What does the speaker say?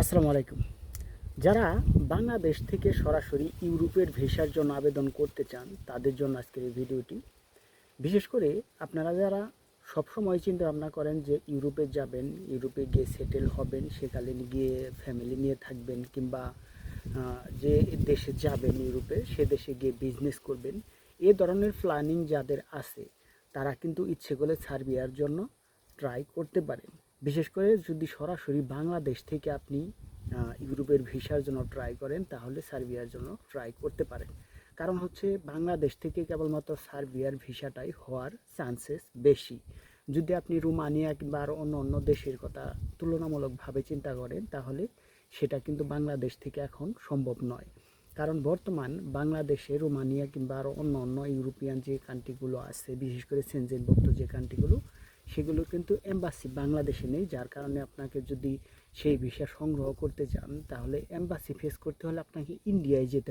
আসসালামু আলাইকুম। যারা বাংলাদেশ থেকে সরাসরি ইউরোপের ভিসার জন্য আবেদন করতে চান, তাদের জন্য আজকের এই ভিডিওটি। বিশেষ করে আপনারা যারা সবসময় চিন্তা ভাবনা করেন যে ইউরোপে যাবেন, ইউরোপে গিয়ে সেটেল হবেন সেকালে গিয়ে ফ্যামিলি নিয়ে থাকবেন, কিংবা যে দেশে যাবেন ইউরোপে, সে দেশে গিয়ে বিজনেস করবেন, এ ধরনের প্ল্যানিং যাদের আছে, তারা কিন্তু ইচ্ছে করলে সার্বিয়ার জন্য ট্রাই করতে পারেন। বিশেষ করে যদি সরাসরি বাংলাদেশ থেকে আপনি ইউরোপের ভিসার জন্য ট্রাই করেন, তাহলে সার্বিয়ার জন্য ট্রাই করতে পারেন। কারণ হচ্ছে বাংলাদেশ থেকে কেবলমাত্র সার্বিয়ার ভিসাটাই হওয়ার চান্সেস বেশি। যদি আপনি রোমানিয়া কিংবা আরও অন্য অন্য দেশের কথা তুলনামূলকভাবে চিন্তা করেন, তাহলে সেটা কিন্তু বাংলাদেশ থেকে এখন সম্ভব নয়। কারণ বর্তমান বাংলাদেশে রোমানিয়া কিংবা আরও অন্য অন্য ইউরোপিয়ান যে কান্ট্রিগুলো আছে, বিশেষ করে সেনজেনভুক্ত যে কান্ট্রিগুলো সেগুলো কিন্তু এম্বাসি বাংলাদেশে নেই, যার কারণে আপনাকে যদি সেই ভিসা সংগ্রহ করতে চান, তাহলে এম্বাসি ফেস করতে হলে আপনাকে ইন্ডিয়ায় যেতে